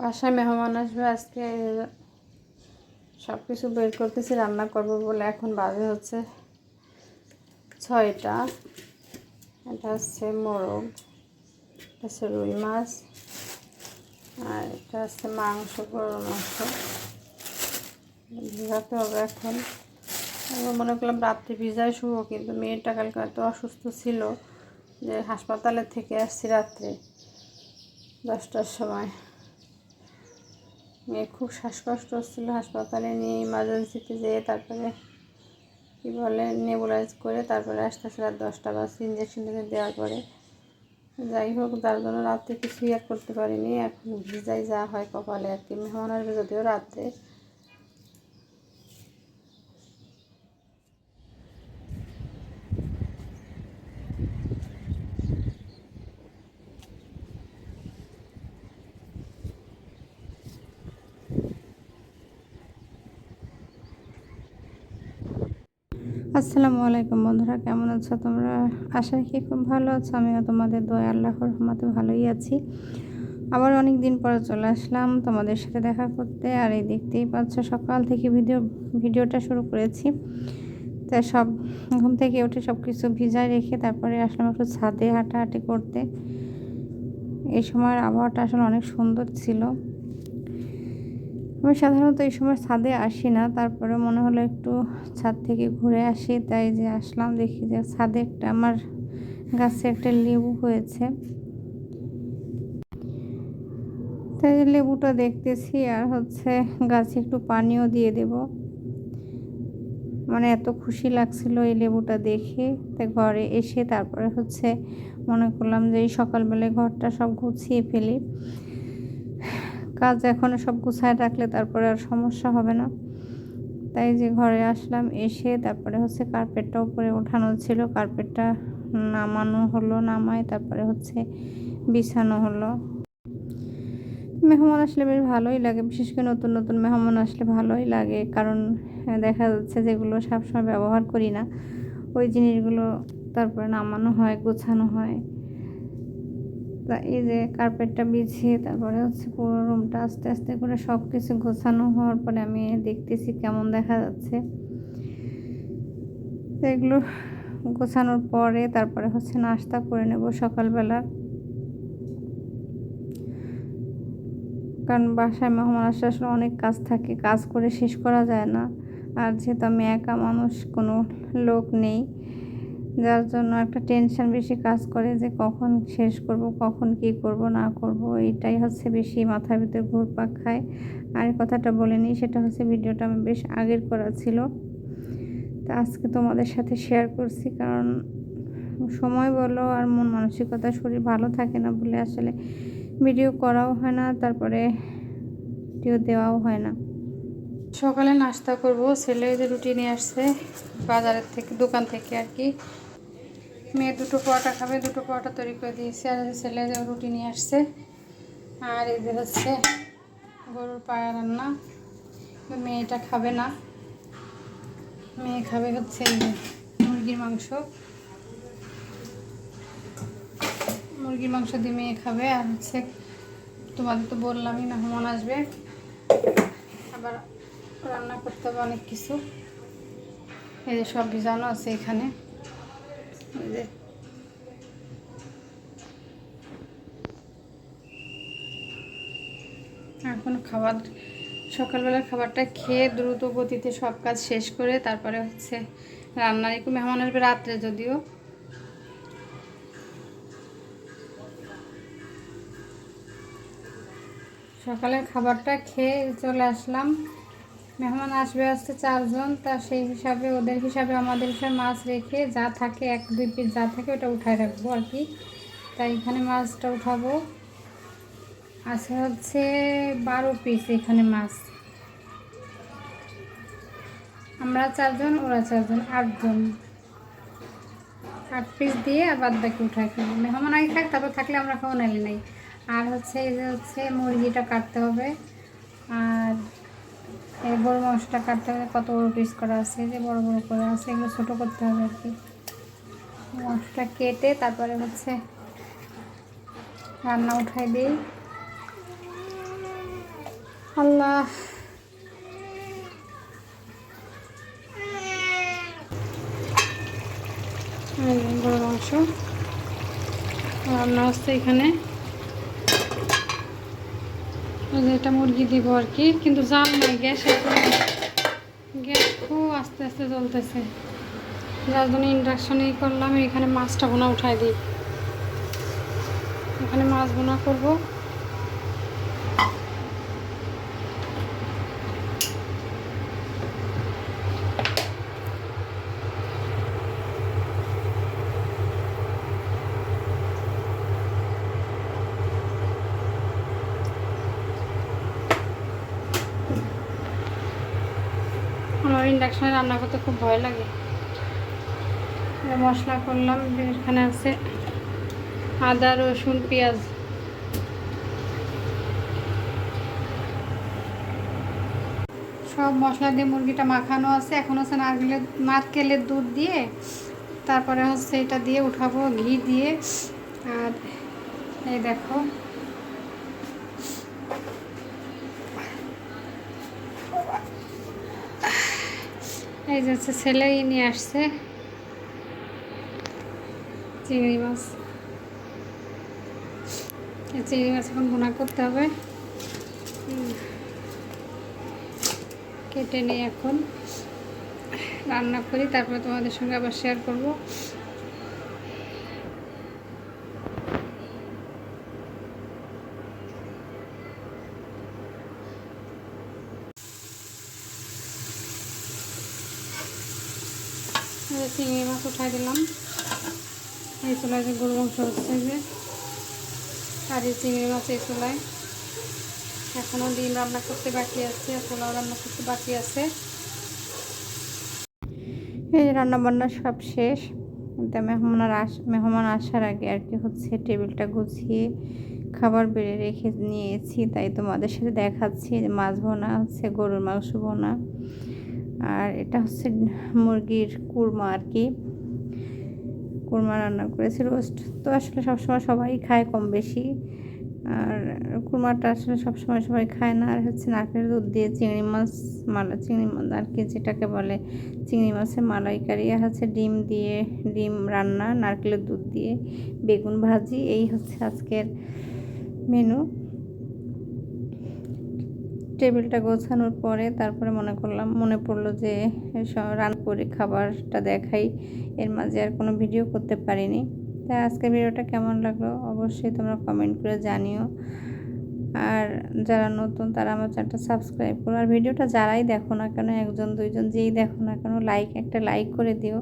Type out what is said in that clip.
বাসায় মেহমান আসবে, আজকে সব কিছু বের করতেছি, রান্না করব বলে এখন বাজে হচ্ছে ছয়টা। এটা হচ্ছে মোরগ, এটা হচ্ছে রুই মাছ, আর এটা হচ্ছে মাংস, গরুর মাংস। ভিজাতে হবে এখন। মনে করলাম রাত্রে ভিজায় শুভ, কিন্তু মেয়েটা কালকে এত অসুস্থ ছিল যে হাসপাতালে থেকে আসছি রাত্রে দশটার সময়। মেয়ে খুব শ্বাসকষ্ট হচ্ছিল, হাসপাতালে নিয়ে ইমার্জেন্সিতে যেয়ে তারপরে কি বলে নেবুলাইজ করে তারপরে আসতে আসতে রাত দশটা বাস ইঞ্জেকশন টেনে দেওয়ার পরে। যাই হোক তার জন্য রাত্রে কিছুই আর করতে পারিনি, এখন ভিজাই যা হয় কপালে আর কি। মেহমান আসবে যদিও রাত্রে আসসালামু আলাইকুম বন্ধুরা, কেমন আছো তোমরা? আশা রাখি খুব ভালো আছো, আমিও তোমাদের দয়া আল্লাহর রহমতে ভালোই আছি। আবার অনেক দিন পরে চলে আসলাম তোমাদের সাথে দেখা করতে, আর এই দেখতেই পাচ্ছ সকাল থেকে ভিডিও, ভিডিওটা শুরু করেছি। তা সব, ঘুম থেকে উঠে সব কিছু ভিজায় রেখে তারপরে আসলাম একটু ছাদে হাঁটাহাঁটি করতে। এই সময়ের আবহাওয়াটা আসলে অনেক সুন্দর ছিল। আমি সাধারণত এই সময় ছাদে আসি না, তারপরে মনে হলো একটু ছাদ থেকে ঘুরে আসি, তাই যে আসলাম, দেখি যে ছাদে একটা আমার গাছে একটা লেবু হয়েছে। তাই যে লেবুটা দেখতেছি, আর হচ্ছে গাছে একটু পানিও দিয়ে দেব। মানে এত খুশি লাগছিল এই লেবুটা দেখে তাই ঘরে এসে তারপরে হচ্ছে মনে করলাম যে এই সকালবেলায় ঘরটা সব গুছিয়ে ফেলি। কাজ এখনও সব গুছায় রাখলে তারপরে আর সমস্যা হবে না। তাই যে ঘরে আসলাম, এসে তারপরে হচ্ছে কার্পেটটা উপরে ওঠানো ছিল। কার্পেটটা নামানো হলো, নামায় তারপরে হচ্ছে বিছানো হলো। মেহমান আসলে বেশ ভালোই লাগে, বিশেষ করে নতুন নতুন মেহমান আসলে ভালোই লাগে। কারণ দেখা যাচ্ছে যেগুলো সবসময় ব্যবহার করি না। ওই জিনিসগুলো তারপরে নামানো হয়, গোছানো হয়। তা এই যে কার্পেটটা বিছিয়ে তারপরে হচ্ছে পুরো রুমটা আস্তে আস্তে করে সব কিছু গোছানো হওয়ার পরে আমি দেখতেছি কেমন দেখা যাচ্ছে। এগুলো গোছানোর পরে তারপরে হচ্ছে নাস্তা করে নেব সকালবেলার কারণ বাসায় মেহমান আসলে আসলে অনেক কাজ থাকে, কাজ করে শেষ করা যায় না। আর যেহেতু আমি একা মানুষ, কোনো লোক নেই। যার জন্য একটা টেনশন বেশি কাজ করে যে কখন শেষ করব, কখন কি করব, না করব এটাই হচ্ছে বেশি মাথার ভিতরে ঘুরপাক খায়। আর কথাটা বলে নিই, সেটা হচ্ছে ভিডিওটা আমি বেশ আগের করা ছিল। তা আজকে তোমাদের সাথে শেয়ার করছি, কারণ সময় বলো আর মন মানসিকতা শরীর ভালো থাকে না বলে আসলে ভিডিও করাও হয় না, তারপরে ভিডিও দেওয়াও হয় না। সকালে নাস্তা করব। ছেলে যে রুটি নিয়ে আসছে বাজারের থেকে, দোকান থেকে আর কি। মেয়ে দুটো পরোটা খাবে, দুটো পরোটা তৈরি করে দিয়েছি। আর ছেলে রুটি নিয়ে আসছে, আর এই যে হচ্ছে গরুর পায়া রান্না। মেয়েটা খাবে না। মেয়ে খাবে হচ্ছে মুরগির মাংস। মুরগির মাংস দিয়ে মেয়ে খাবে। আর হচ্ছে তোমাদের তো বললামই না মেহমান আসবে। আবার রান্না করতে হবে অনেক কিছু। এই যে সব ভিজানো আছে এখানে। এখন খাবার, সকালবেলার খাবারটা খেয়ে দ্রুত গতিতে সব কাজ শেষ করে তারপরে হচ্ছে রান্নার একটু মেহমান আসবে রাত্রে যদিও। সকালের খাবারটা খেয়ে চলে আসলাম। মেহমান আসবে আসতে চারজন, তা সেই হিসাবে ওদের হিসাবে আমাদের হিসাবে মাছ রেখে যা থাকে, এক দুই পিস যা থাকে ওটা উঠায় রাখব আর কি। তাই এখানে মাছটা উঠাবো। আছে হচ্ছে বারো পিস এখানে মাছ। আমরা চারজন, ওরা চারজন, আটজন। আট পিস দিয়ে আর বাদ বাকি উঠাই ফেলব মেহমান আগে থাক তারপর থাকলে আমরা খাওয়া নাইলে নাই। আর হচ্ছে এই যে হচ্ছে মুরগিটা কাটতে হবে। আর এই বড় মাংসটা কাটতে হবে কত বড় পিস করা আছে যে বড় বড় করে আছে, এগুলো ছোটো করতে হবে আর কি। মাংসটা কেটে তারপরে হচ্ছে রান্না উঠাই দিই। আল্লাহ। গরুর মাংস। রান্না হচ্ছে এখানে। এটা মুরগি দিব আর কি, কিন্তু জাল নাই, গ্যাস গ্যাস খুব আস্তে আস্তে জ্বলতেছে। যার জন্য ইন্ডাকশনেই করলাম, এখানে মাছটা বোনা উঠাই দিই। এখানে মাছ বোনা করব আমার ইন্ডাকশনে রান্না করতে খুব ভয় লাগে। মশলা করলাম এখানে আছে আদা, রসুন, পেঁয়াজ। সব মশলা দিয়ে মুরগিটা মাখানো আছে। এখন হচ্ছে নারকেলের নারকেলের দুধ দিয়ে, তারপরে হচ্ছে এটা দিয়ে উঠাবো, ঘি দিয়ে। আর এই দেখো এই যে হচ্ছে ছেলেই নিয়ে আসছে। চিংড়ি মাছ। চিংড়ি মাছ এখন বোনা করতে হবে। কেটে নিই এখন রান্না করি, তারপরে তোমাদের সঙ্গে আবার শেয়ার করব। চিংড়ি মাছ উঠাই দিলাম। এই চুলায় যে গরু মাংস হচ্ছে যে, আর এই চিংড়ি মাছ এই চুলায়। এখনও ডিম রান্না করতে বাকি আছে পোলাও রান্না করতে বাকি আছে। এই যে রান্না বান্না সব শেষ। কিন্তু মেহমানের আস, মেহমান আসার আগে আর কি হচ্ছে, টেবিলটা গুছিয়ে খাবার বেড়ে রেখে নিয়েছি। তাই তোমাদের সাথে দেখাচ্ছি মাছ বোনা হচ্ছে, গরুর মাংস বোনা। আর এটা হচ্ছে মুরগির কুরমা আর কি। কুরমা রান্না করেছি রোস্ট তো আসলে সবসময় সবাই খায় কম বেশি। আর কুরমাটা আসলে সবসময় সবাই খায় না। আর হচ্ছে নারকেল দুধ দিয়ে চিংড়ি মাছ, মালা, চিংড়ি মাছ আর কি যেটাকে বলে চিংড়ি মাছের মালাইকারি। আর হচ্ছে ডিম দিয়ে, ডিম রান্না, নারকেলের দুধ দিয়ে, বেগুন ভাজি। এই হচ্ছে আজকের মেনু টেবিলটা গোছানোর পরে তারপরে মনে করলাম, মনে পড়ল যে রান্না করে খাবারটা দেখাই। এর মাঝে আর কোনো ভিডিও করতে পারিনি। তাই আজকের ভিডিওটা কেমন লাগল অবশ্যই তোমরা কমেন্ট করে জানিও। আর যারা নতুন তারা আমার চ্যানেলটা সাবস্ক্রাইব করো। আর ভিডিওটা যারাই দেখো না কেন, একজন, দুইজন যেই দেখো না কেন লাইক একটা লাইক করে দিও।